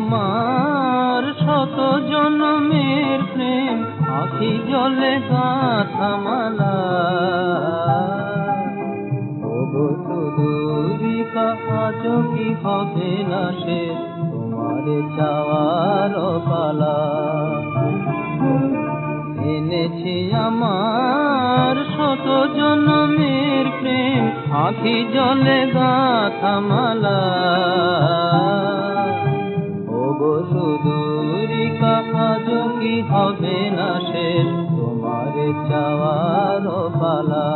আমার শত জন্মের প্রেম আখি জলে গাথামালা আজও কি হবে না সে, তোমার চাওয়ার পালা। এনেছি আমার শত জন্মের প্রেম আখি জলে গাথামালা সুদূরিকা আজও কি হবে না তোমার চাওয়ার পালা।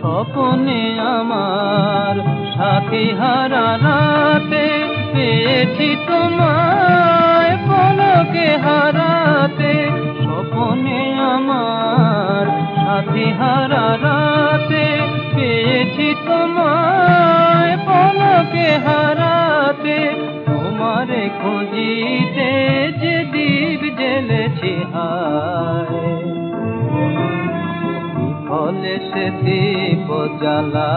স্বপনে আমার সাথী হারা রাতে, পেয়েছি তোমায় পলকে হারাতে। স্বপনে আমার সাথী হারা খুঁজিতে যে দ্বীপ জেলেছি বিফলে সে দীপ জ্বালা।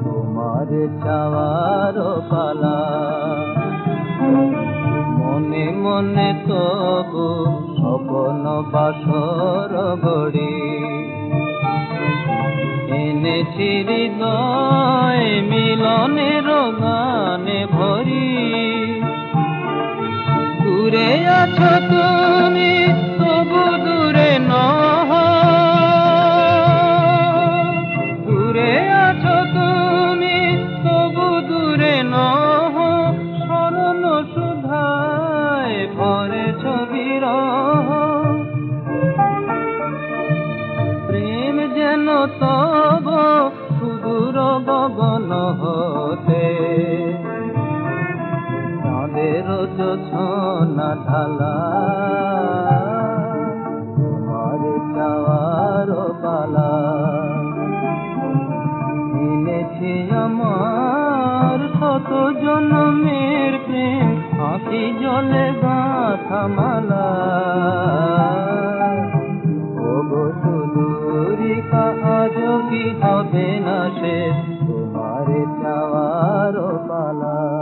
তোমার চাওয়ার পালা। মনে মনে তবু স্বপন বাসর গড়ি এনেছি হৃদয় দূরে আছো তুমি, তবু দূরে নহ। দূরে আছো তুমি, তবু দূরে নহ। স্মরণ সুধায় ভরে ছবির প্রেম যেন তব সুদূর গগন হতে না ঢালা। তোমার চাওয়ার পালা। এনেছি আমার শত জন্মের প্রেম আঁকি জলে গাঁথা মালা। আজ হবে না সে? তোমার যাওয়ার পালা।